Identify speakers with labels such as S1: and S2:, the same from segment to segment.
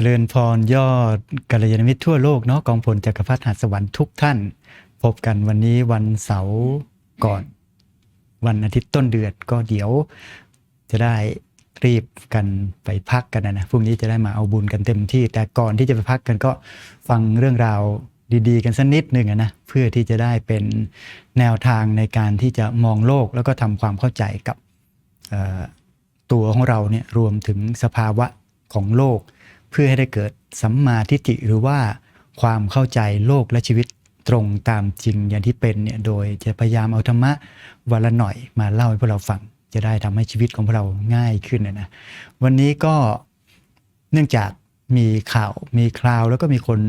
S1: จริญพรยอดกัลยาณมิตรทั่วโลกเนาะกองพลจักรพรรดิหัสวรรค์ทุกท่าน พบกันวันนี้วันเสาร์ก่อน วันอาทิตย์ต้นเดือนก็เดี๋ยว จะได้รีบกันไปพักกันนะนะพรุ่งนี้จะได้มาเอาบุญกันเต็มที่ แต่ก่อนที่จะไปพักกันก็ฟังเรื่องราวดีๆ กันสักนิดหนึ่งนะเพื่อที่จะได้เป็นแนวทางในการที่จะมองโลกแล้วก็ทำความเข้าใจกับตัวของเราเนี่ยรวมถึงสภาวะของโลก เพื่อให้ได้เกิดสัมมาทิฏฐิหรือว่าความเข้าใจโลกและชีวิตตรงตามจริงอย่างที่เป็นเนี่ยโดยจะพยายามเอาธรรมะวันละหน่อยมาเล่าให้พวกเราฟัง จะได้ทำให้ชีวิตของพวกเราง่ายขึ้นนะนะวันนี้ก็เนื่องจากมีข่าวมีคราวแล้วก็มีคน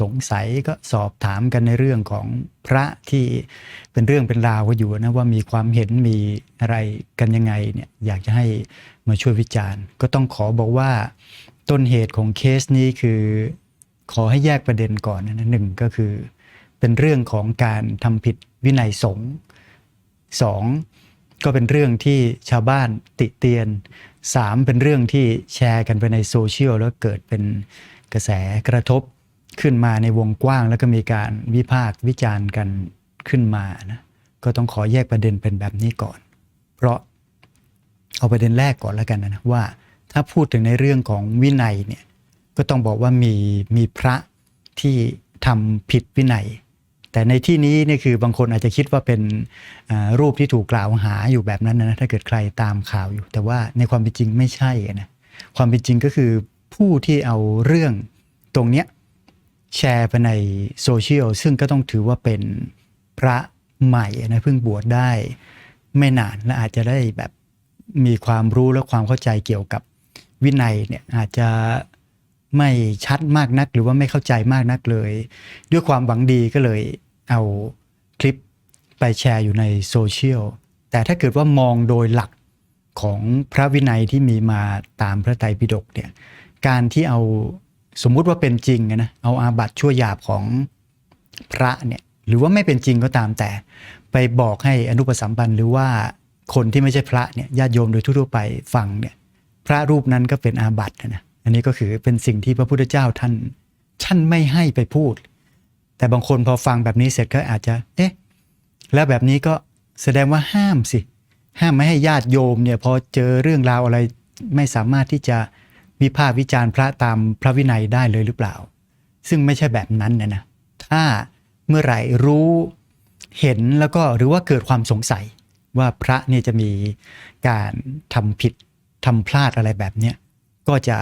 S1: สงสัยก็สอบถามกันในเรื่องของพระที่เป็นเรื่องเป็นราวก็อยู่นะว่ามีความเห็นมีอะไรกันยังไงเนี่ยอยากจะให้มาช่วยวิจารณ์ ก็ต้องขอบอกว่า ต้นเหตุของเคสนี้คือขอให้แยกประเด็นก่อนนะหนึ่งก็คือ เป็นเรื่องของการทำผิดวินัยสงฆ์สองก็เป็นเรื่องที่ชาวบ้านติเตียนสามเป็นเรื่องที่แชร์กันไปในโซเชียลแล้วเกิดเป็นกระแสกระทบขึ้นมาในวงกว้าง แล้วก็มีการวิพากษ์วิจารณ์กันขึ้นมานะก็ต้องขอแยกประเด็นเป็นแบบนี้ก่อน เพราะเอาประเด็นแรกก่อนแล้วกันนะว่า ถ้าพูดถึงในเรื่องของวินัยเนี่ยก็ต้องบอกว่ามีมีพระที่ทำผิดวินัย แต่ในที่นี้เนี่ยคือบางคนอาจจะคิดว่าเป็นรูปที่ถูกกล่าวหาอยู่แบบนั้นนะถ้าเกิดใครตามข่าวอยู่ แต่ว่าในความเป็นจริงไม่ใช่นะความเป็นจริงก็คือผู้ที่เอาเรื่องตรงเนี้ยแชร์ไปในโซเชียลซึ่งก็ต้องถือว่าเป็นพระใหม่นะเพิ่งบวชได้ไม่นานและอาจจะได้แบบมีความรู้และความเข้าใจเกี่ยวกับ วินัยเนี่ยอาจจะไม่ชัดมากนักหรือว่าไม่เข้าใจมากนักเลย ด้วยความหวังดีก็เลยเอาคลิปไปแชร์อยู่ในโซเชียลแต่ถ้าเกิดว่ามองโดยหลักของพระวินัยที่มีมาตามพระไตรปิฎกเนี่ยการที่เอาสมมุติว่าเป็นจริงนะเอาอาบัติชั่วหยาบของพระเนี่ยหรือว่าไม่เป็นจริงก็ตามแต่ ไปบอกให้อนุปสัมปันหรือว่าคนที่ไม่ใช่พระเนี่ยญาติโยมโดยทั่วไปฟังเนี่ย พระรูปนั้นก็เป็นอาบัตินะนะอันนี้ก็คือเป็นสิ่งที่พระพุทธเจ้าท่านท่านไม่ให้ไปพูด แต่บางคนพอฟังแบบนี้เสร็จก็อาจจะ เอ๊ะ แล้วแบบนี้ก็แสดงว่าห้ามสิ ห้ามไม่ให้ญาติโยมเนี่ยพอเจอเรื่องราวอะไรไม่สามารถที่จะวิพากษ์วิจารณ์พระตามพระวินัยได้เลยหรือเปล่า ซึ่งไม่ใช่แบบนั้นนะนะถ้าเมื่อไหร่รู้เห็นแล้วก็หรือว่าเกิดความสงสัยว่าพระเนี่ยจะมีการทำผิด ทำพลาดอะไรแบบเนี้ยก็จะ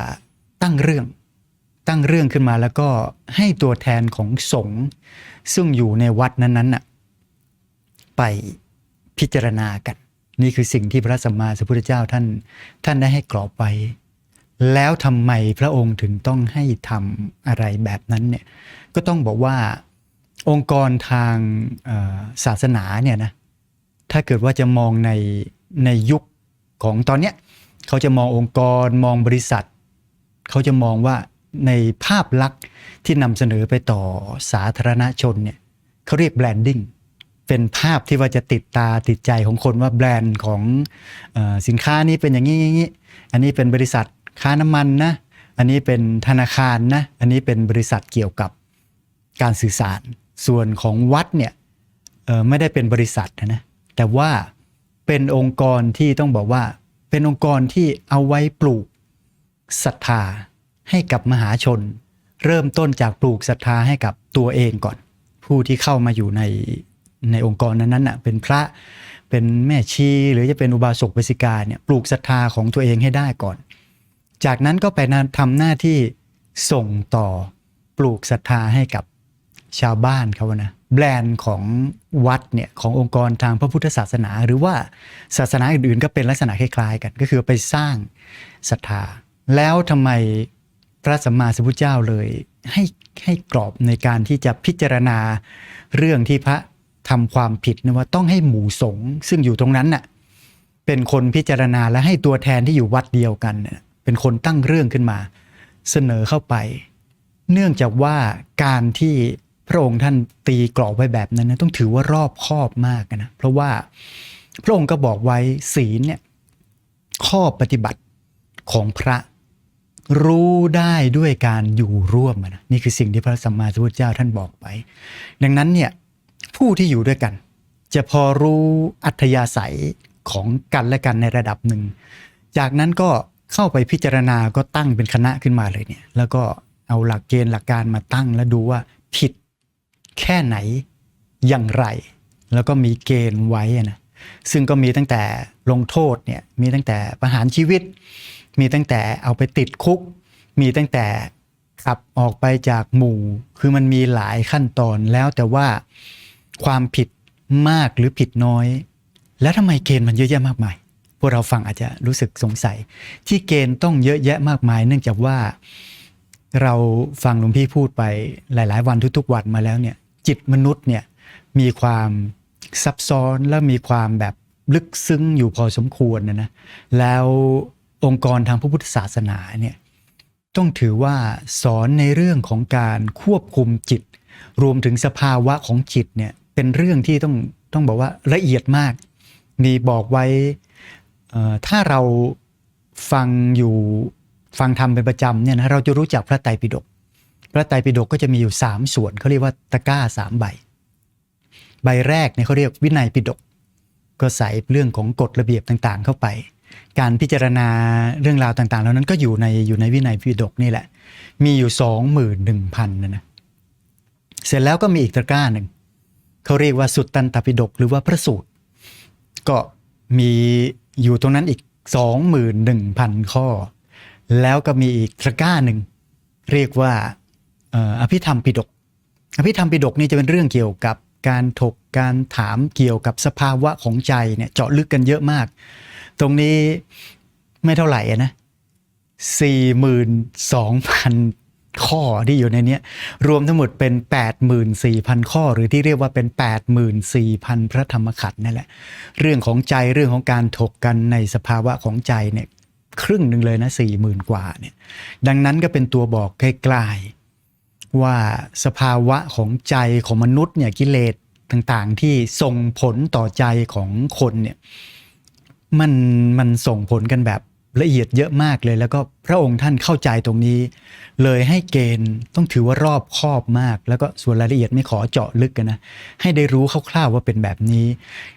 S1: ตั้งเรื่องตั้งเรื่องขึ้นมาแล้วก็ให้ตัวแทนของสงฆ์ซึ่งอยู่ในวัดนั้นๆน่ะไปพิจารณากัน นี่คือสิ่งที่พระสัมมาสัมพุทธเจ้าท่าน ท่านได้ให้กรอบไว้ แล้วทำไมพระองค์ถึงต้องให้ทำอะไรแบบนั้นเนี่ยก็ต้องบอกว่าองค์กรทางศาสนาเนี่ยนะถ้าเกิดว่าจะมองในในยุคของตอนเนี้ย เขาจะมององค์กรมองบริษัท เขาจะมองว่าในภาพลักษณ์ที่นำเสนอไปต่อสาธารณชนเนี่ยเขาเรียกแบรนดิ้งเป็นภาพที่ว่าจะติดตาติดใจของคนว่าแบรนด์ของอสินค้านี้เป็นอย่างนี้อย่างนี้ อันนี้เป็นบริษัทค้าน้ำมันนะ อันนี้เป็นธนาคารนะ อันนี้เป็นบริษัทเกี่ยวกับการสื่อสาร ส่วนของวัดเนี่ยไม่ได้เป็นบริษัทนะนะ แต่ว่าเป็นองค์กรที่ต้องบอกว่า เป็นองค์กรที่เอาไว้ปลูกศรัทธาให้กับมหาชน เริ่มต้นจากปลูกศรัทธาให้กับตัวเองก่อน ผู้ที่เข้ามาอยู่ในในองค์กรนั้นๆน่ะเป็นพระเป็นแม่ชีหรือจะเป็นอุบาสกเบสิกาเนี่ยปลูกศรัทธาของตัวเองให้ได้ก่อน จากนั้นก็ไปทำหน้าที่ส่งต่อปลูกศรัทธาให้กับ ชาวบ้านเขานะแบรนด์ของวัดเนี่ยขององค์กรทางพระพุทธศาสนา หรือว่าศาสนาอื่นๆ ก็เป็นลักษณะคล้ายๆกัน ก็คือไปสร้างศรัทธา แล้วทำไมพระสัมมาสัมพุทธเจ้าเลยให้ให้กรอบในการที่จะพิจารณาเรื่องที่พระทำความผิดนะว่าต้องให้หมู่สงฆ์ซึ่งอยู่ตรงนั้นน่ะเป็นคนพิจารณาและให้ตัวแทนที่อยู่วัดเดียวกันเเป็นคนตั้งเรื่องขึ้นมา เสนอเข้าไป เนื่องจากว่าการที่ พระองค์ท่านตีกรอบไว้แบบนั้นนะต้องถือว่ารอบคอบมากนะเพราะว่าพระองค์ก็บอกไว้ศีลเนี่ยข้อปฏิบัติของพระรู้ได้ด้วยการอยู่ร่วมนะนี่คือสิ่งที่พระสัมมาสัมพุทธเจ้าท่านบอกไป ดังนั้นเนี่ยผู้ที่อยู่ด้วยกัน จะพอรู้อัธยาศัยของกันและกันในระดับหนึ่ง จากนั้นก็เข้าไปพิจารณาก็ตั้งเป็นคณะขึ้นมาเลยเนี่ย แล้วก็เอาหลักเกณฑ์หลักการมาตั้งแล้วดูว่าผิด แค่ไหนอย่างไร แล้วก็มีเกณฑ์ไว้นะซึ่งก็มีตั้งแต่ลงโทษเนี่ยมีตั้งแต่ประหารชีวิต มีตั้งแต่เอาไปติดคุก มีตั้งแต่ขับออกไปจากหมู่ คือมันมีหลายขั้นตอนแล้วแต่ว่าความผิดมากหรือผิดน้อย แล้วทำไมเกณฑ์มันเยอะแยะมากมาย พวกเราฟังอาจจะรู้สึกสงสัย ที่เกณฑ์ต้องเยอะแยะมากมาย เนื่องจากว่าเราฟังหลวงพี่พูดไปหลาย ๆ วันทุก ๆ วันมาแล้วเนี่ย จิตมนุษย์เนี่ยมีความซับซ้อนและมีความแบบลึกซึ้งอยู่พอสมควรนะนะแล้วองค์กรทางพระพุทธศาสนาเนี่ยต้องถือว่าสอนในเรื่องของการควบคุมจิต รวมถึงสภาวะของจิตเนี่ยเป็นเรื่องที่ต้องต้องบอกว่าละเอียดมาก มีบอกไว้เอ่อถ้าเราฟังอยู่ฟังธรรมเป็นประจำเนี่ยนะเราจะรู้จักพระไตรปิฎก ระไตรปิฎกก็จะมีอยู่ 3 ส่วนเขาเรียกว่าตะกร้าสามใบ ใบแรกเนี่ยเขาเรียกวินัยปิฎกก็ใส่เรื่องของกฎระเบียบต่างๆ เข้าไป การพิจารณาเรื่องราวต่างๆเหล่านั้นก็อยู่ในอยู่ในวินัยปิฎกนี่แหละ มีอยู่สองหมื่นหนึ่งพันนะนะเสร็จแล้วก็มีอีกตะกร้าหนึ่งเขาเรียกว่าสุตตันตปิฎกหรือว่าพระสูตร ก็มีอยู่ตรงนั้นอีกสองหมื่นหนึ่งพันข้อ แล้วก็มีอีกตะกร้าหนึ่งเรียกว่า อภิธรรมปิฎกอภิธรรมปิฎกนี่จะเป็นเรื่องเกี่ยวกับการถกการถามเกี่ยวกับสภาวะของใจเนี่ยเจาะลึกกันเยอะมาก ตรงนี้ไม่เท่าไหร่อะสี่หมื่นะ42,000ข้อที่อยู่ในนี้รวมทั้งหมดเป็น 84,000 ข้อ หรือที่เรียกว่าเป็น 84,000 พระธรรมขันธ์นั่นแหละ เรื่องของใจเรื่องของการถกกันในสภาวะของใจเนี่ยครึ่งหนึ่งเลยนะ40,000 กว่าเนี่ยดังนั้นก็เป็นตัวบอกไกลๆ ว่าสภาวะของใจของมนุษย์เนี่ยกิเลสต่างๆ ที่ส่งผลต่อใจของคนเนี่ยมันมันส่งผลกันแบบละเอียดเยอะมากเลย แล้วก็พระองค์ท่านเข้าใจตรงนี้ เลยให้เกณฑ์ต้องถือว่ารอบคอบมาก แล้วก็ส่วนรายละเอียดไม่ขอเจาะลึกกันนะให้ได้รู้คร่าวๆว่าเป็นแบบนี้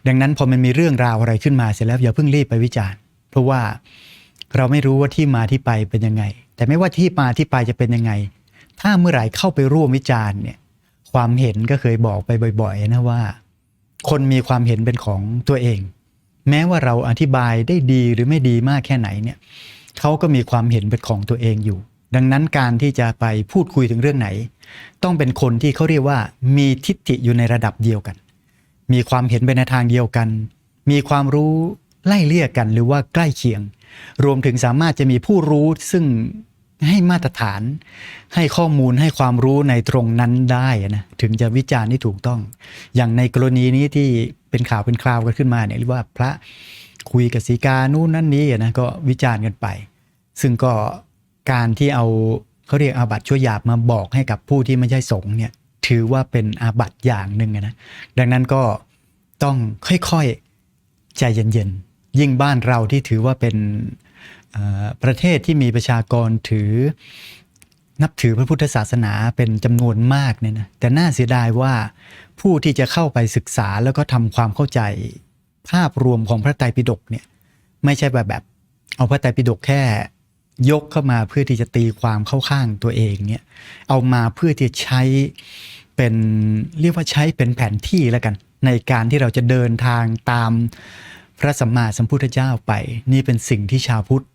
S1: ดังนั้นพอมันมีเรื่องราวอะไรขึ้นมาเสร็จแล้วอย่าเพิ่งรีบไปวิจารณ์ เพราะว่าเราไม่รู้ว่าที่มาที่ไปเป็นยังไง แต่ไม่ว่าที่มาที่ไปจะเป็นยังไง ถ้าเมื่อไหร่เข้าไปร่วมวิจารณ์เนี่ย ความเห็นก็เคยบอกไปบ่อย ๆ นะว่า คนมีความเห็นเป็นของตัวเอง แม้ว่าเราอธิบายได้ดีหรือไม่ดีมากแค่ไหนเนี่ยเขาก็มีความเห็นเป็นของตัวเองอยู่ ดังนั้นการที่จะไปพูดคุยถึงเรื่องไหน ต้องเป็นคนที่เขาเรียกว่า มีทิฏฐิอยู่ในระดับเดียวกัน มีความเห็นไปในทางเดียวกัน มีความรู้ไล่เลี่ยกันหรือว่าใกล้เคียง รวมถึงสามารถจะมีผู้รู้ซึ่ง ให้มาตรฐานให้ข้อมูลให้ความรู้ในตรงนั้นได้นะถึงจะวิจารณ์ที่ถูกต้อง อย่างในกรณีนี้ที่เป็นข่าวเป็นคราวกันขึ้นมาเนี่ยเรียกว่าพระคุยกับสีกานู่นนั่นนี้นะก็วิจารณ์กันไป ซึ่งก็การที่เอาเขาเรียกอาบัติชั่วหยาบมาบอกให้กับผู้ที่ไม่ใช่สงฆ์เนี่ยถือว่าเป็นอาบัติอย่างหนึ่งนะดังนั้นก็ต้องค่อยๆใจเย็นๆยิ่งบ้านเราที่ถือว่าเป็น ประเทศที่มีประชากรถือนับถือพระพุทธศาสนาเป็นจำนวนมากเนี่ยนะแต่น่าเสียดายว่าผู้ที่จะเข้าไปศึกษาแล้วก็ทำความเข้าใจภาพรวมของพระไตรปิฎกเนี่ยไม่ใช่แบบแบบเอาพระไตรปิฎกแค่ยกเข้ามาเพื่อที่จะตีความเข้าข้างตัวเองเนี่ยเอามาเพื่อที่จะใช้เป็นเรียกว่าใช้เป็นแผนที่แล้วกัน ในการที่เราจะเดินทางตามพระสัมมาสัมพุทธเจ้าไป นี่เป็นสิ่งที่ชาวพุทธ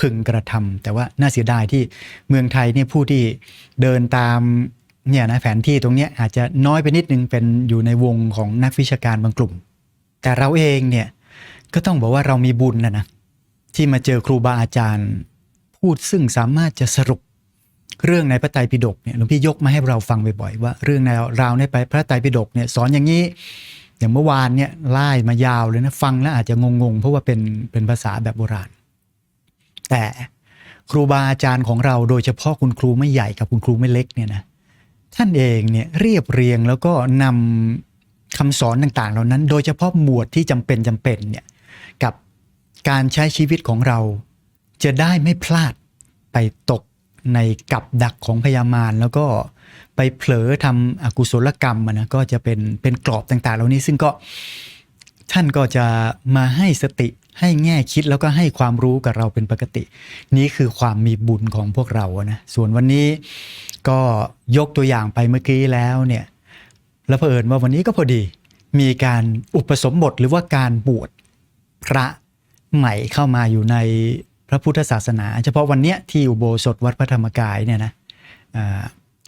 S1: พึงกระทำแต่ว่าน่าเสียดายที่เมืองไทยเนี่ยผู้ที่เดินตามเนี่ยนะแผนที่ตรงนี้อาจจะน้อยไปนิดนึงเป็นอยู่ในวงของนักวิชาการบางกลุ่ม แต่เราเองเนี่ยก็ต้องบอกว่าเรามีบุญนะนะที่มาเจอครูบาอาจารย์ พูดซึ่งสามารถจะสรุปเรื่องในพระไตรปิฎกเนี่ยหลวงพี่ยกมาให้เราฟังบ่อยๆว่าเรื่องในราวในพระไตรปิฎกเนี่ยสอนอย่างนี้ อย่างเมื่อวานเนี่ยไล่มายาวเลยนะฟังแล้วอาจจะงงๆ เพราะว่าเป็นเป็นภาษาแบบโบราณ แต่ครูบาอาจารย์ของเราโดยเฉพาะคุณครูไม่ใหญ่กับคุณครูไม่เล็กเนี่ยนะท่านเองเนี่ยเรียบเรียงแล้วก็นำคำสอนต่างๆ เหล่านั้น โดยเฉพาะหมวดที่จำเป็นจำเป็นเนี่ยกับการใช้ชีวิตของเรา จะได้ไม่พลาดไปตกในกับดักของพยามารแล้วก็ไปเผลอทำอกุศลกรรมนะก็จะเป็นเป็นกรอบต่างๆ เหล่านี้ซึ่งก็ท่านก็จะมาให้สติ ให้แง่คิดแล้วก็ให้ความรู้กับเราเป็นปกติ นี่คือความมีบุญของพวกเราอะนะส่วนวันนี้ก็ยกตัวอย่างไปเมื่อกี้แล้วเนี่ยแล้วเผอิญว่าวันนี้ก็พอดีมีการอุปสมบทหรือว่าการบวชพระใหม่เข้ามาอยู่ในพระพุทธศาสนา เฉพาะวันเนี้ยที่อุโบสถวัดพระธรรมกายเนี่ยนะ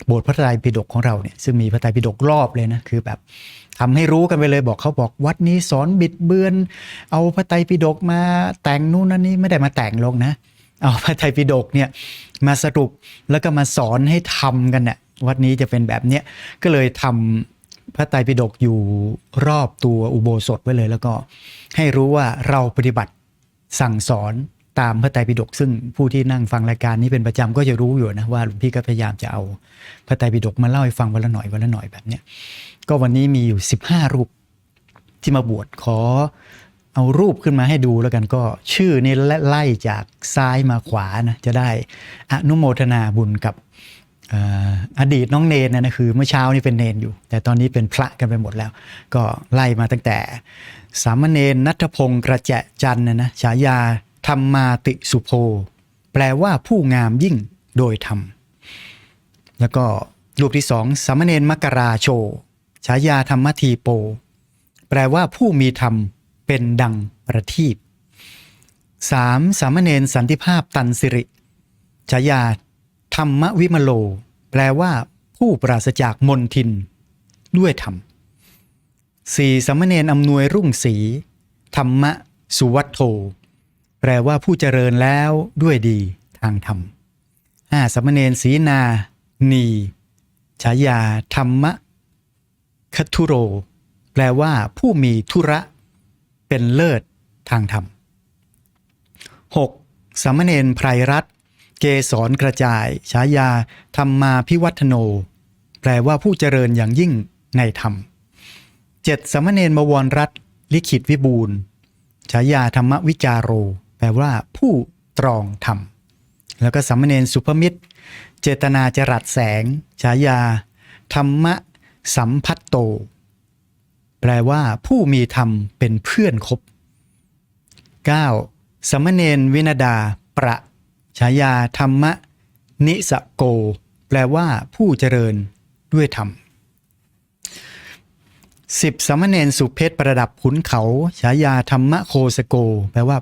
S1: โบสถ์พระไตรปิฎกของเราเนี่ยซึ่งมีพระไตรปิฎกรอบเลยนะคือแบบ ทำให้รู้กันไปเลยบอกเขาบอกวัดนี้สอนบิดเบือน เอาพระไตรปิฎกมาแต่งนู่นนั่นนี่ไม่ได้มาแต่งลงนะ เอาพระไตรปิฎกเนี่ยมาสรุปแล้วก็มาสอนให้ทำกันเนี่ยวัดนี้จะเป็นแบบเนี้ยก็เลยทำพระไตรปิฎกอยู่รอบตัวอุโบสถไว้เลย แล้วก็ให้รู้ว่าเราปฏิบัติสั่งสอนตามพระไตรปิฎกซึ่งผู้ที่นั่งฟังรายการนี้เป็นประจำก็จะรู้อยู่นะว่าหลวงพี่ก็พยายามจะเอาพระไตรปิฎกมาเล่าให้ฟังวันละหน่อยวันละหน่อยแบบเนี้ย ก็วันนี้มีอยู่ 15 รูปที่มาบวชขอเอารูปขึ้นมาให้ดูแล้วกันก็ชื่อนี่ไล่จากซ้ายมาขวานะจะได้อนุโมทนาบุญกับอดีตน้องเนนนะคือเมื่อเช้านี่เป็นเนนอยู่ แต่ตอนนี้เป็นพระกันไปหมดแล้ว ก็ไล่มาตั้งแต่ สามเณรนัทพงศ์กระแจจันนะนะฉายาธรรมาติสุโพแปลว่าผู้งามยิ่งโดยธรรม แล้วก็รูปที่สองสามเณรมกราโช ฉายาธรรมทีโป แปลว่าผู้มีธรรมเป็นดังประทีปสามสามเณรสันติภาพตันสิริฉายาธรรมวิมโล แปลว่า ผู้ปราศจากมนทิน ด้วยธรรมสี่สามเณรอำนวยรุ่งศรีธรรมสุวัตโธแปลว่าผู้เจริญแล้วด้วยดีทางธรรมห้าสามเณรศีนา นีฉายาธรรม คัทุโร แปลว่าผู้มีธุระ เป็นเลิศทางธรรม 6. สามเณรไพรรัตเกสรกระจายฉายา ธรรมมาพิวัฒโน แปลว่าผู้เจริญอย่างยิ่งในธรรม 7. สามเณรบวรรัตลิขิตวิบูลฉายาธรรมวิจารโร แปลว่าผู้ตรองธรรม แล้วก็สามเณรสุภมิตร เจตนาจรัสแสง ฉายา ธรรม สัมพัตโต แปลว่าผู้มีธรรมเป็นเพื่อนคบ 9. สมณเณรวินดา ประฉายาธรรมะ นิสโก แปลว่าผู้เจริญด้วยธรรม 10. สมณเณรสุเพชรประดับขุนเขาฉายาธรรมะโคสโก แปลว่า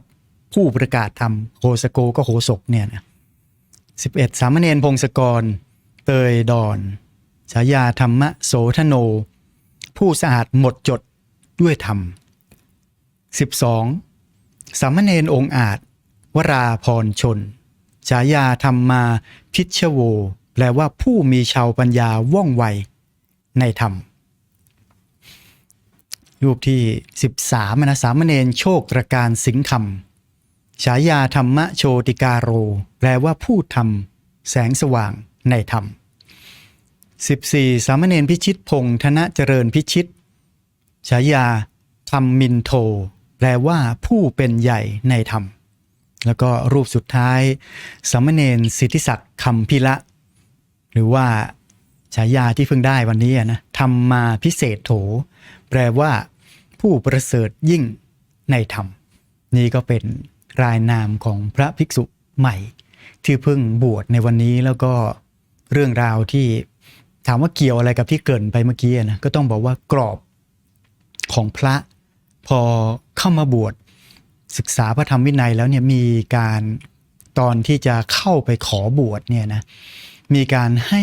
S1: ผู้ประกาศธรรมโคสโกก็โคศกเนี่ยนะ 11. สามเณรพงศกร เตยดอน ฉายาธรรมโสธโน ผู้สะอาดหมดจดด้วยธรรม 12. สามเณรองอาจ วราพรชน ฉายาธรรมาพิชโว แปลว่าผู้มีชาวปัญญาว่องไว ในธรรม รูปที่ 13นะสามเณรโชคตรการสิงคำฉายาธรรมโชติกาโร แปลว่าผู้ทำแสงสว่างในธรรม 14. สามเณรพิชิตพงษ์ธนเจริญพิชิต ฉายาธรรมมินโท แปลว่าผู้เป็นใหญ่ในธรรม แล้วก็รูปสุดท้าย สามเณรสิทธิศักดิ์คำพิละ หรือว่าฉายาที่เพิ่งได้วันนี้นะธรรมมาพิเศษโถ แปลว่า ผู้ประเสริฐยิ่งในธรรม นี่ก็เป็นรายนามของพระภิกษุใหม่ ที่เพิ่งบวชในวันนี้แล้วก็เรื่องราวที่ ถามว่าเกี่ยวอะไรกับที่เกินไปเมื่อกี้นะก็ต้องบอกว่ากรอบของพระพอเข้ามาบวชศึกษาพระธรรมวินัยแล้วเนี่ยมีการตอนที่จะเข้าไปขอบวชเนี่ยนะมีการให้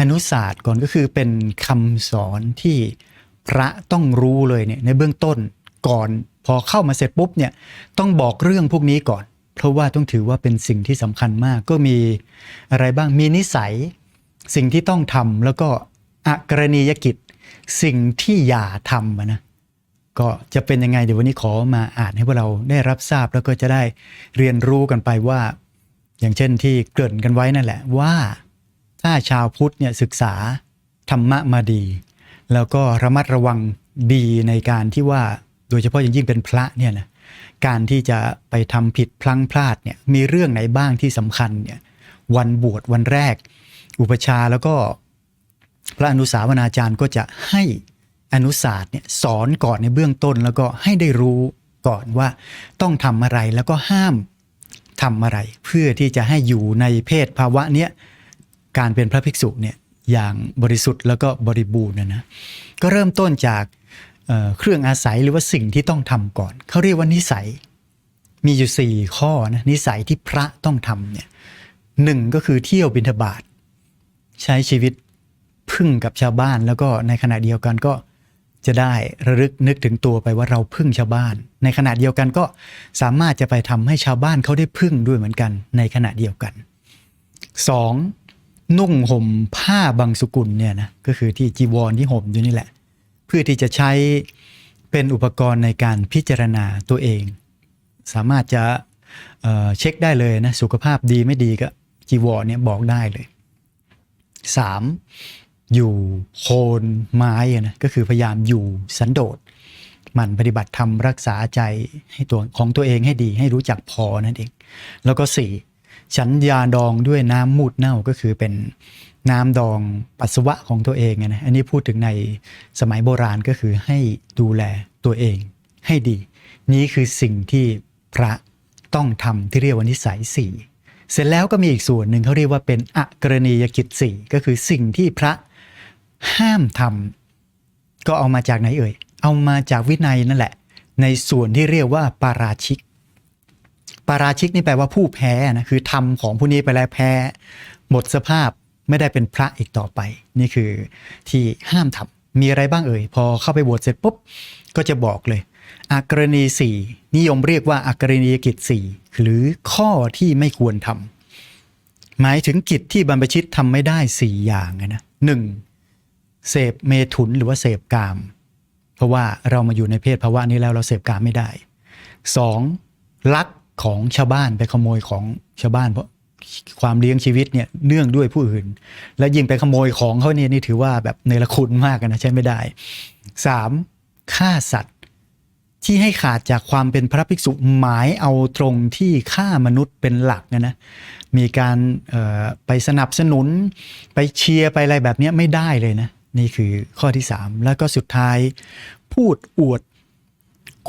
S1: อนุศาสตร์ก่อนก็คือเป็นคำสอนที่พระต้องรู้เลยเนี่ยในเบื้องต้นก่อนพอเข้ามาเสร็จปุ๊บเนี่ยต้องบอกเรื่องพวกนี้ก่อน เพราะว่าต้องถือว่าเป็นสิ่งที่สำคัญมากก็มีอะไรบ้างมีนิสัย สิ่งที่ต้องทำแล้วก็อกรณียกิจ สิ่งที่อย่าทำนะก็จะเป็นยังไงเดี๋ยววันนี้ขอมาอ่านให้พวกเราได้รับทราบแล้วก็จะได้เรียนรู้กันไปว่า อย่างเช่นที่เกริ่นกันไว้นั่นแหละว่าถ้าชาวพุทธเนี่ยศึกษาธรรมะมาดี แล้วก็ระมัดระวังดีในการที่ว่าโดยเฉพาะอย่างยิ่งเป็นพระเนี่ยนะการที่จะไปทำผิดพลั้งพลาดเนี่ยมีเรื่องไหนบ้างที่สำคัญเนี่ยวันบวชวันแรก อุปชาแล้วก็พระอนุสาวนาจารย์ก็จะให้อนุศาสตร์เนี่ยสอนก่อนในเบื้องต้นแล้วก็ให้ได้รู้ก่อนว่าต้องทำอะไรแล้วก็ห้ามทำอะไร เพื่อที่จะให้อยู่ในเพศภาวะเนี้ยการเป็นพระภิกษุเนี่ยอย่างบริสุทธิ์แล้วก็บริบูรณ์นะนะก็เริ่มต้นจากเเครื่องอาศัยหรือว่าสิ่งที่ต้องทำก่อน เขาเรียกว่านิสัยมีอยู่สี่ข้อนะนิสัยที่พระต้องทำเนี่ยหนึ่งก็คือเที่ยวบิณฑบาต ใช้ชีวิตพึ่งกับชาวบ้าน แล้วก็ในขณะเดียวกันก็จะได้ระลึกนึกถึงตัวไปว่าเราพึ่งชาวบ้าน ในขณะเดียวกันก็สามารถจะไปทำให้ชาวบ้านเขาได้พึ่งด้วยเหมือนกัน ในขณะเดียวกันสองนุ่งห่มผ้าบางสุกุลเนี่ยนะก็คือที่จีวรที่ห่มอยู่นี่แหละ เพื่อที่จะใช้เป็นอุปกรณ์ในการพิจารณาตัวเอง สามารถจะเเช็คได้เลยนะสุขภาพดีไม่ดีก็จีวรเนี่ยบอกได้เลย 3. อยู่โคนไม้อะนะก็คือพยายามอยู่สันโดษมันปฏิบัติธรรมรักษาใจให้ตัวของตัวเองให้ดีให้รู้จักพอนั่นเอง แล้วก็ 4. ฉันยาดองด้วยน้ำมูดเน่าก็คือเป็นน้ำดองปัสสาวะของตัวเองนะอันนี้พูดถึงในสมัยโบราณก็คือให้ดูแลตัวเองให้ดี นี้คือสิ่งที่พระต้องทำที่เรียกว่านิสัยสี่ เสร็จแล้วก็มีอีกส่วนหนึ่งเขาเรียกว่าเป็นอักรณียกิจสี่ก็คือสิ่งที่พระห้ามทำก็เอามาจากไหนเอ่ย เอามาจากวินัยนั่นแหละ ในส่วนที่เรียกว่าปาราชิก ปาราชิกนี่แปลว่าผู้แพ้นะคือทำของผู้นี้ไปแล้วแพ้ หมดสภาพไม่ได้เป็นพระอีกต่อไป นี่คือที่ห้ามทำมีอะไรบ้างเอ่ย พอเข้าไปบวชเสร็จปุ๊บก็จะบอกเลยอักรณีสี่นิยมเรียกว่าอักรณียกิจสี่ หรือข้อที่ไม่ควรทำหมายถึงกิจที่บรรพชิตทำไม่ได้สี่อย่างนะหนึ่งเสพเมถุนหรือว่าเสพกาม เพราะว่าเรามาอยู่ในเพศภาวะนี้แล้วเราเสพกามไม่ได้สองลักของชาวบ้านไปขโมยของชาวบ้านเพราะความเลี้ยงชีวิตเนี่ยเนื่องด้วยผู้อื่น และยิ่งไปขโมยของเขาเนี่ยนี่ถือว่าแบบเนรคุณมากนะใช้ไม่ได้สามฆ่าสัตว์ ที่ให้ขาดจากความเป็นพระภิกษุหมายเอาตรงที่ฆ่ามนุษย์เป็นหลักนะนะมีการไปสนับสนุน ไปเชียร์ไปอะไรแบบนี้ไม่ได้เลยนะ นี่คือข้อที่ 3 แล้วก็สุดท้ายพูดอวด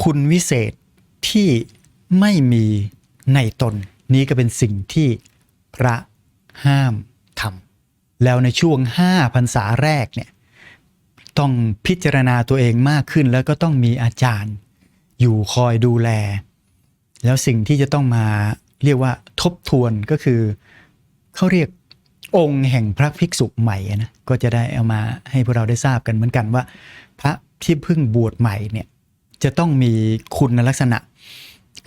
S1: คุณวิเศษที่ไม่มีในตน นี้ก็เป็นสิ่งที่พระห้ามทำแล้วในช่วง5พรรษาแรกเนี่ยต้องพิจารณาตัวเองมากขึ้นแล้วก็ต้องมีอาจารย์ อยู่คอยดูแล แล้วสิ่งที่จะต้องมาเรียกว่าทบทวนก็คือเขาเรียกองค์แห่งพระภิกษุใหม่นะก็จะได้เอามาให้พวกเราได้ทราบกันเหมือนกันว่า พระที่เพิ่งบวชใหม่เนี่ยจะต้องมีคุณลักษณะ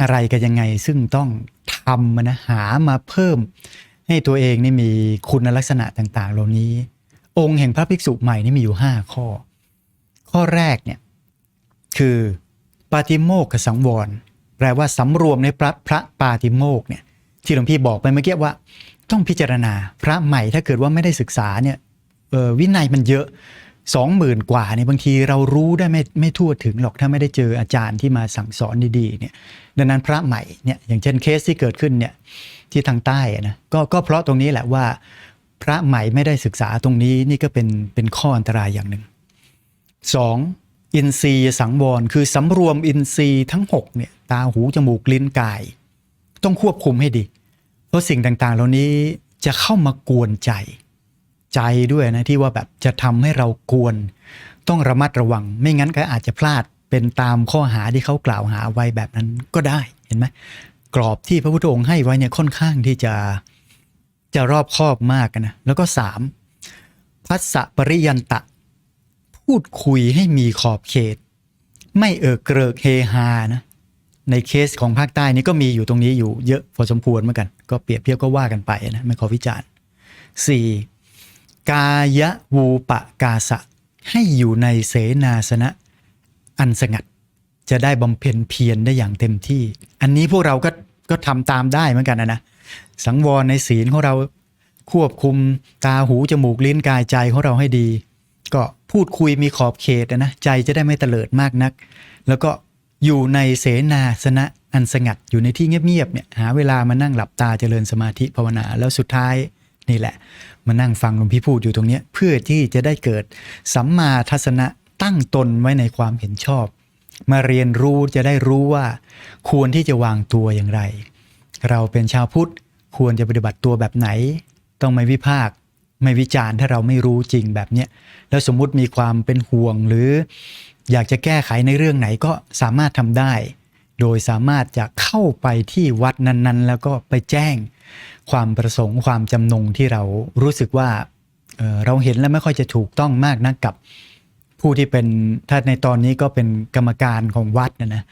S1: อะไรกันยังไง ซึ่งต้องทำนะหามาเพิ่ม ให้ตัวเองนี่มีคุณลักษณะต่าง ๆ เหล่านี้ องค์แห่งพระภิกษุใหม่นี่มีอยู่ 5 ข้อ ข้อแรกเนี่ยคือ ปาติโมกขสังวร แปลว่าสำรวมในพระพระปาติโมกเนี่ยที่หลวงพี่บอกไปเมื่อกี้ว่า ต้องพิจารณาพระใหม่ถ้าเกิดว่าไม่ได้ศึกษาเนี่ยวินัยมันเยอะสองหมื่นกว่าเนี่ยบางทีเรารู้ได้ไม่ไม่ทั่วถึงหรอกถ้าไม่ได้เจออาจารย์ที่มาสั่งสอนดีๆเนี่ยดังนั้นพระใหม่เนี่ยอย่างเช่นเคสที่เกิดขึ้นเนี่ยที่ทางใต้นะก็ก็เพราะตรงนี้แหละว่า พระใหม่ไม่ได้ศึกษาตรงนี้นี่ก็เป็นเป็นข้ออันตรายอย่างหนึ่งสอง อินทรีย์สังวรคือสำรวมอินทรีย์ทั้งหกเนี่ยตาหูจมูกลิ้นกาย ต้องควบคุมให้ดี เพราะสิ่งต่างๆ เหล่านี้จะเข้ามากวนใจ ใจด้วยนะที่ว่าแบบจะทำให้เรากวน ต้องระมัดระวัง ไม่งั้นก็อาจจะพลาดเป็นตามข้อหาที่เขากล่าวหาไว้แบบนั้นก็ได้เห็นไหมกรอบที่พระพุทธองค์ให้ไว้เนี่ยค่อนข้างที่จะจะรอบคอบมากนะแล้วก็สามพัสสะปริยันตะ พูดคุยให้มีขอบเขต ไม่เออเกริกเฮฮานะในเคสของภาคใต้นี่ก็มีอยู่ตรงนี้อยู่เยอะพอสมควรเหมือนกัน ก็เปรียบเทียบก็ว่ากันไปนะไม่ขอวิจารณ์ 4. กายวูปะกาสะ ให้อยู่ในเสนาสนะอันสงัด จะได้บำเพ็ญเพียรได้อย่างเต็มที่ อันนี้พวกเราก็ก็ทำตามได้เหมือนกันนะนะสังวรในศีลของเราควบคุมตาหูจมูกลิ้นกายใจของเราให้ดี พูดคุยมีขอบเขตนะใจจะได้ไม่เตลิดมากนัก แล้วก็อยู่ในเสนาสนะอันสงัดอยู่ในที่เงียบๆเนี่ยหาเวลามานั่งหลับตาเจริญสมาธิภาวนาแล้วสุดท้ายนี่แหละ มานั่งฟังหลวงพี่พูดอยู่ตรงนี้เพื่อที่จะได้เกิดสัมมาทัศนะตั้งตนไว้ในความเห็นชอบ มาเรียนรู้จะได้รู้ว่า ควรที่จะวางตัวอย่างไร เราเป็นชาวพุทธควรจะปฏิบัติตัวแบบไหน ต้องไม่วิพากไม่วิจารณ์ถ้าเราไม่รู้จริงแบบเนี้ย แล้วสมมุติมีความเป็นห่วงหรืออยากจะแก้ไขในเรื่องไหนก็สามารถทำได้ โดยสามารถจะเข้าไปที่วัดนั้นๆ แล้วก็ไปแจ้งความประสงค์ความจำนงที่เรารู้สึกว่าเเราเห็นแล้วไม่ค่อยจะถูกต้องมากนักกับผู้ที่เป็นถ้าในตอนนี้ก็เป็นกรรมการของวัดนะนะ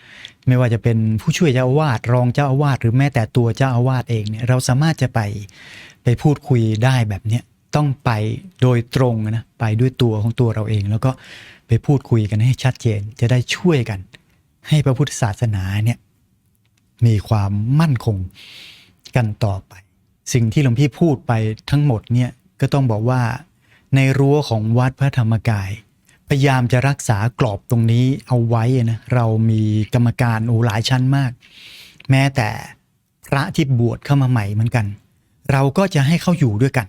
S1: ไม่ว่าจะเป็นผู้ช่วยเจ้าอาวาสรองเจ้าอาวาสหรือแม้แต่ตัวเจ้าอาวาสเองเนี่ยเราสามารถจะไปไปพูดคุยได้แบบเนี้ย ต้องไปโดยตรงนะไปด้วยตัวของตัวเราเอง แล้วก็ไปพูดคุยกันให้ชัดเจนจะได้ช่วยกัน ให้พระพุทธศาสนาเนี่ยมีความมั่นคงกันต่อไป สิ่งที่หลวงพี่พูดไปทั้งหมดเนี่ยก็ต้องบอกว่าในรั้วของวัดพระธรรมกาย พยายามจะรักษากรอบตรงนี้เอาไว้นะเรามีกรรมการโอ้หลายชั้นมาก แม้แต่พระที่บวชเข้ามาใหม่เหมือนกัน เราก็จะให้เขาอยู่ด้วยกัน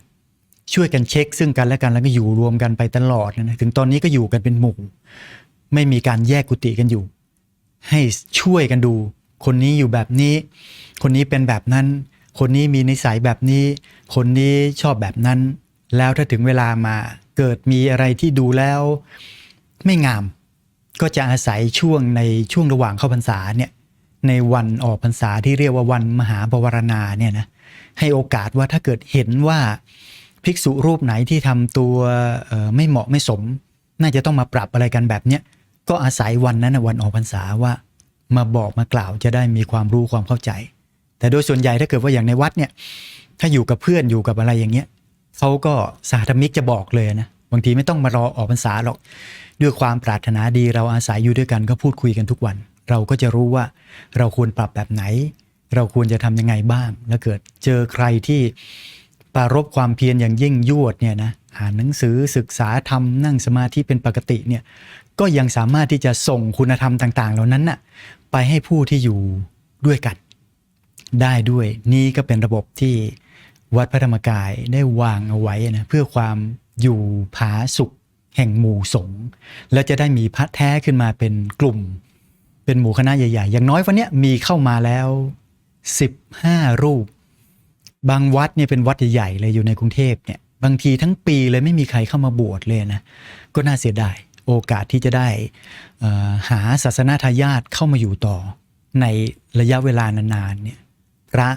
S1: ช่วยกันเช็ค ซึ่งกันและกันแล้วก็อยู่รวมกันไปตลอดนะถึงตอนนี้ก็อยู่กันเป็นหมู่ ไม่มีการแยกกุฏิกันอยู่ ให้ช่วยกันดู คนนี้อยู่แบบนี้ คนนี้เป็นแบบนั้น คนนี้มีนิสัยแบบนี้ คนนี้ชอบแบบนั้น แล้วถ้าถึงเวลามาเกิดมีอะไรที่ดูแล้วไม่งาม ก็จะอาศัยช่วงในช่วงระหว่างเข้าพรรษาเนี่ยในวันออกพรรษาที่เรียกว่าวันมหาบวรณาเนี่ยนะให้โอกาสว่าถ้าเกิดเห็นว่า ภิกษุรูปไหนที่ทำตัวไม่เหมาะไม่สม น่าจะต้องมาปรับอะไรกันแบบเนี้ยก็อาศัยวันนั้นวันออกพรรษาว่า มาบอกมากล่าวจะได้มีความรู้ความเข้าใจ แต่โดยส่วนใหญ่ถ้าเกิดว่าอย่างในวัดเนี่ย ถ้าอยู่กับเพื่อนอยู่กับอะไรอย่างเงี้ยเขาก็สาธมิกจะบอกเลยนะบางทีไม่ต้องมารอออกพรรษาหรอก ด้วยความปรารถนาดีเราอาศัยอยู่ด้วยกันก็พูดคุยกันทุกวัน เราก็จะรู้ว่าเราควรปรับแบบไหน เราควรจะทำยังไงบ้าง แล้วเกิดเจอใครที่ ปรารบความเพียรอย่างยิ่งยวดเนี่ยนะอ่านหนังสือศึกษาทำนั่งสมาธิเป็นปกติเนี่ยก็ยังสามารถที่จะส่งคุณธรรมต่าง ๆ เหล่านั้นน่ะไปให้ผู้ที่อยู่ด้วยกัน ได้ด้วยนี่ก็เป็นระบบที่วัดพระธรรมกายได้วางเอาไว้นะเพื่อความอยู่ผาสุขแห่งหมู่สงฆ์แล้วจะได้มีพระแท้ขึ้นมาเป็นกลุ่ม เป็นหมู่คณะใหญ่ ๆ อย่างน้อยวันนี้มีเข้ามาแล้ว 15 รูป บางวัดเนี่ยเป็นวัดใหญ่ๆเลยอยู่ในกรุงเทพเนี่ยบางทีทั้งปีเลยไม่มีใครเข้ามาบวชเลยนะก็น่าเสียดายโอกาสที่จะได้อ่อหาศาสนาทายาทเข้ามาอยู่ต่อ ในระยะเวลานานๆเนี่ยพระ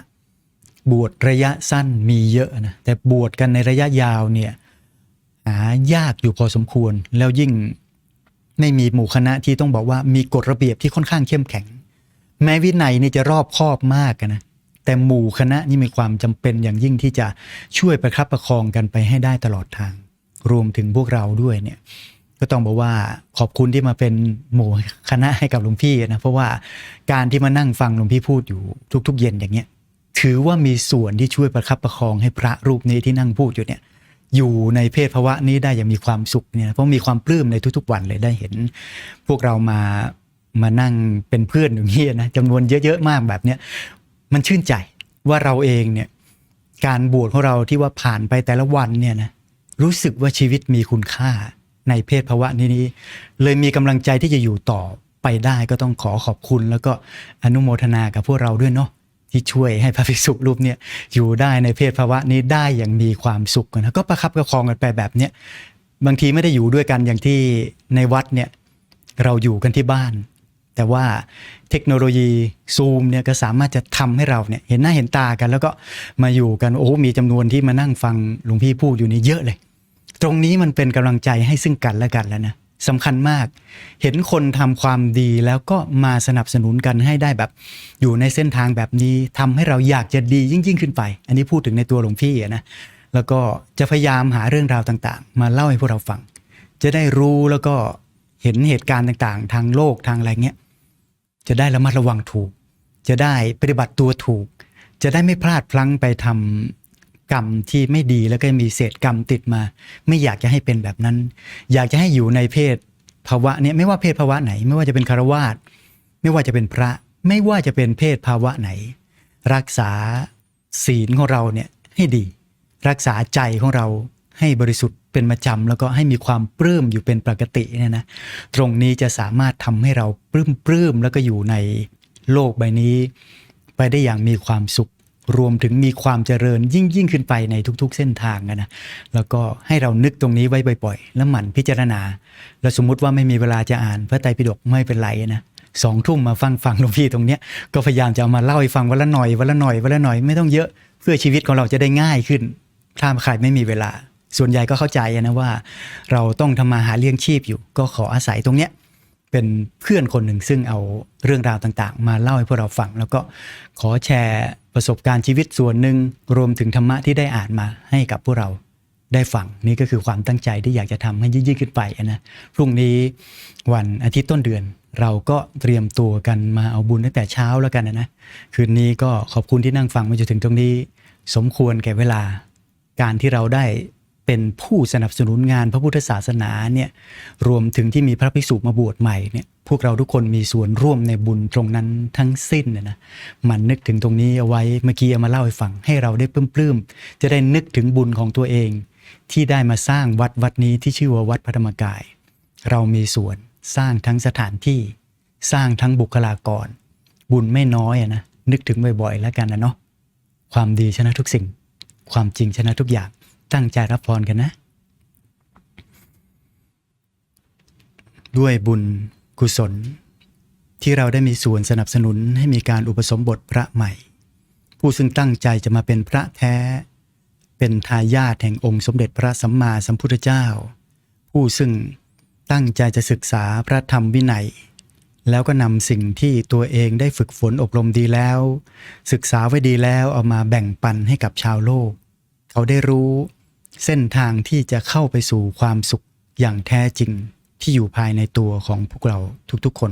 S1: บวชระยะสั้นมีเยอะนะแต่บวชกันในระยะยาวเนี่ยหายากอยู่พอสมควร แล้วยิ่งไม่มีหมู่คณะที่ต้องบอกว่ามีกฎระเบียบที่ค่อนข้างเข้มแข็ง แม้วินัยนี่จะรอบคอบมากนะ แต่หมู่คณะนี่มีความจำเป็นอย่างยิ่งที่จะช่วยประคับประคองกันไปให้ได้ตลอดทาง รวมถึงพวกเราด้วยเนี่ยก็ต้องบอกว่าขอบคุณที่มาเป็นหมู่คณะให้กับหลวงพี่นะเพราะว่าการที่มานั่งฟังหลวงพี่พูดอยู่ทุก ๆ เย็นอย่างเงี้ยถือว่ามีส่วนที่ช่วยประคับประคองให้พระรูปนี้ที่นั่งพูดอยู่เนี่ยอยู่ในเพศภาวะนี้ได้อย่างมีความสุขเนี่ยเพราะมีความปลื้มในทุกๆวันเลยได้เห็น พวกเรามามานั่งเป็นเพื่อนอย่างนี้นะจำนวนเยอะๆมากแบบเนี้ย มันชื่นใจว่าเราเองเนี่ยการบวชของเราที่ว่าผ่านไปแต่ละวันเนี่ยนะรู้สึกว่าชีวิตมีคุณค่าในเพศภาวะนี้นี้ เลยมีกำลังใจที่จะอยู่ต่อไปได้ก็ต้องขอขอบคุณแล้วก็อนุโมทนากับพวกเราด้วยเนาะที่ช่วยให้พระภิกษุรูปเนี่ยอยู่ได้ในเพศภาวะนี้ได้อย่างมีความสุขนะก็ประคับประคองกันไปแบบเนี้ยบางทีไม่ได้อยู่ด้วยกันอย่างที่ในวัดเนี่ยเราอยู่กันที่บ้าน แต่ว่าเทคโนโลยีซูมเนี่ยก็สามารถจะทำให้เราเนี่ยเห็นหน้าเห็นตากัน แล้วก็มาอยู่กันโอ้มีจำนวนที่มานั่งฟังหลวงพี่พูดอยู่นี่เยอะเลย ตรงนี้มันเป็นกำลังใจให้ซึ่งกันและกันแล้วนะสำคัญมาก เห็นคนทำความดีแล้วก็มาสนับสนุนกันให้ได้แบบ อยู่ในเส้นทางแบบนี้ทำให้เราอยากจะดียิ่งยิ่งขึ้นไป อันนี้พูดถึงในตัวหลวงพี่อะนะแล้วก็จะพยายามหาเรื่องราวต่างๆ มาเล่าให้พวกเราฟัง จะได้รู้แล้วก็เห็นเหตุการณ์ต่างๆ ทางโลกทางอะไรเงี้ย จะได้ระมัดระวังถูก จะได้ปฏิบัติตัวถูก จะได้ไม่พลาดพลั้งไปทำกรรมที่ไม่ดีแล้วก็มีเศษกรรมติดมา ไม่อยากจะให้เป็นแบบนั้น อยากจะให้อยู่ในเพศภาวะเนี้ยไม่ว่าเพศภาวะไหน ไม่ว่าจะเป็นคารวาสไม่ว่าจะเป็นพระ ไม่ว่าจะเป็นเพศภาวะไหน รักษาศีลของเราเนี่ยให้ดี รักษาใจของเรา ให้บริสุทธิ์เป็นประจำแล้วก็ให้มีความปลื้มอยู่เป็นปกติเนี่ยนะตรงนี้จะสามารถทำให้เราปลื้มปลื้มแล้วก็อยู่ในโลกใบนี้ ไปได้อย่างมีความสุข รวมถึงมีความเจริญยิ่งยิ่งขึ้นไปในทุก ๆ เส้นทางนะแล้วก็ให้เรานึกตรงนี้ไว้บ่อยๆ แล้วหมั่นพิจารณา แล้วสมมุติว่าไม่มีเวลาจะอ่านพระไตรปิฎกไม่เป็นไรนะสองทุ่มมาฟังฟังหลวงพี่ตรงเนี้ยก็พยายามจะเอามาเล่าให้ฟังวันละหน่อยวันละหน่อยวันละหน่อยไม่ต้องเยอะเพื่อชีวิตของเราจะได้ง่ายขึ้นถ้าใครไม่มีเวลา ส่วนใหญ่ก็เข้าใจนะว่า เราต้องทำมาหาเลี้ยงชีพอยู่ ก็ขออาศัยตรงเนี้ยเป็นเพื่อนคนหนึ่งซึ่งเอาเรื่องราวต่างๆ มาเล่าให้พวกเราฟัง แล้วก็ขอแชร์ประสบการณ์ชีวิตส่วนหนึ่งรวมถึงธรรมะที่ได้อ่านมาให้กับพวกเราได้ฟังนี่ก็คือความตั้งใจที่อยากจะทำให้ยิ่งขึ้นไปนะพรุ่งนี้วันอาทิตย์ต้นเดือน เราก็เตรียมตัวกันมาเอาบุญตั้งแต่เช้าแล้วกันนะคืนนี้ก็ขอบคุณที่นั่งฟังมาจนถึงตรงนี้ สมควรแก่เวลาการที่เราได้ เป็นผู้สนับสนุนงานพระพุทธศาสนาเนี่ยรวมถึงที่มีพระภิกษุมาบวชใหม่เนี่ยพวกเราทุกคนมีส่วนร่วมในบุญตรงนั้นทั้งสิ้นน่ยนะมันนึกถึงตรงนี้เอาไว้เมื่อกี้มาเล่าให้ฟังให้เราได้ปลื้มๆจะได้นึกถึงบุญของตัวเอง ที่ได้มาสร้างวัดวัดนี้ที่ชื่อว่าวัดพระธรรมกาย เรามีส่วนสร้างทั้งสถานที่สร้างทั้งบุคลากร บุญไม่น้อยนะนึกถึงบ่อยๆ แล้วกันนะเนาะความดีชนะทุกสิ่ง ความจริงชนะทุกอย่าง ตั้งใจรับพรกันนะ ด้วยบุญกุศล ที่เราได้มีส่วนสนับสนุนให้มีการอุปสมบทพระใหม่ ผู้ซึ่งตั้งใจจะมาเป็นพระแท้ เป็นทายาทแห่งองค์สมเด็จพระสัมมาสัมพุทธเจ้า ผู้ซึ่งตั้งใจจะศึกษาพระธรรมวินัย แล้วก็นำสิ่งที่ตัวเองได้ฝึกฝนอบรมดีแล้ว ศึกษาไว้ดีแล้วเอามาแบ่งปันให้กับชาวโลก เขาได้รู้ เส้นทางที่จะเข้าไปสู่ความสุขอย่างแท้จริงที่อยู่ภายในตัวของพวกเราทุกๆคน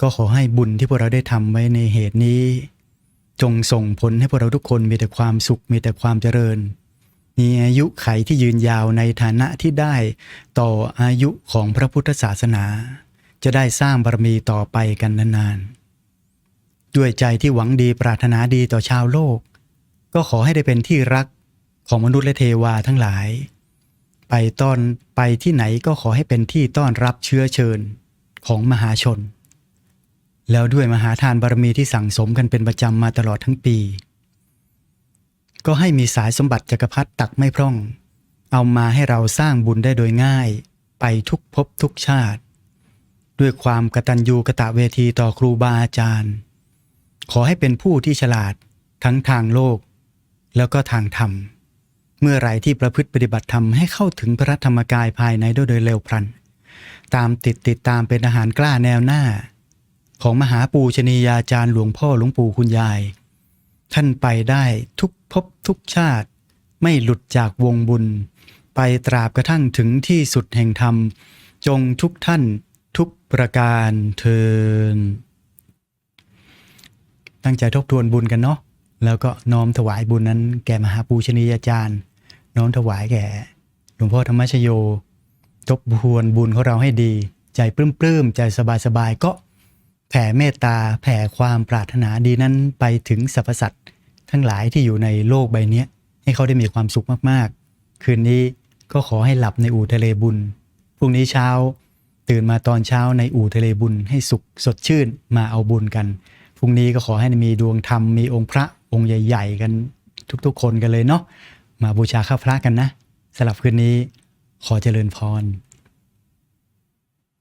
S1: ก็ขอให้บุญที่พวกเราได้ทำไว้ในเหตุนี้ จงส่งผลให้พวกเราทุกคนมีแต่ความสุขมีแต่ความเจริญ มีอายุไขที่ยืนยาวในฐานะที่ได้ต่ออายุของพระพุทธศาสนา จะได้สร้างบารมีต่อไปกันนานๆ ด้วยใจที่หวังดีปรารถนาดีต่อชาวโลก ก็ขอให้ได้เป็นที่รัก ของมนุษย์และเทวาทั้งหลาย ไปต้อนไปที่ไหนก็ขอให้เป็นที่ต้อนรับเชื้อเชิญของมหาชน แล้วด้วยมหาทานบารมีที่สั่งสมกันเป็นประจำมาตลอดทั้งปี ก็ให้มีสายสมบัติจักรพรรดิตักไม่พร่อง เอามาให้เราสร้างบุญได้โดยง่ายไปทุกภพทุกชาติ ด้วยความกตัญญูกะตะเวทีต่อครูบาอาจารย์ ขอให้เป็นผู้ที่ฉลาดทั้งทางโลก แล้วก็ทางธรรม เมื่อไรที่ประพฤติปฏิบัติธรรมให้เข้าถึงพระธรรมกายภายในโดยเร็วพลัน ตามติดติดตามเป็นอาหารกล้าแนวหน้า ของมหาปูชนียาจารย์หลวงพ่อหลวงปู่คุณยาย ท่านไปได้ทุกภพทุกชาติ ไม่หลุดจากวงบุญ ไปตราบกระทั่งถึงที่สุดแห่งธรรม จงทุกท่านทุกประการเทินตั้งใจทบทวนบุญกันเนาะแล้วก็น้อมถวายบุญนั้นแก่มหาปูชนียาจารย์ น้อมถวายแก่หลวงพ่อธรรมชโยทบทวนบุญของเราให้ดี ใจปลื้มๆใจสบายๆก็แผ่เมตตาแผ่ความปรารถนาดีนั้นไปถึงสรรพสัตว์ทั้งหลายที่อยู่ในโลกใบนี้ให้เขาได้มีความสุขมากๆ คืนนี้ก็ขอให้หลับในอู่ทะเลบุญพรุ่งนี้เช้า ตื่นมาตอนเช้าในอู่ทะเลบุญให้สุขสดชื่นมาเอาบุญกันพรุ่งนี้ก็ขอให้มีดวงธรรมมีองค์พระองค์ใหญ่ ๆ กันทุกๆ คนกันเลยเนาะ มาบูชาข้าพระกันนะสลับคืนนี้ขอเจริญพร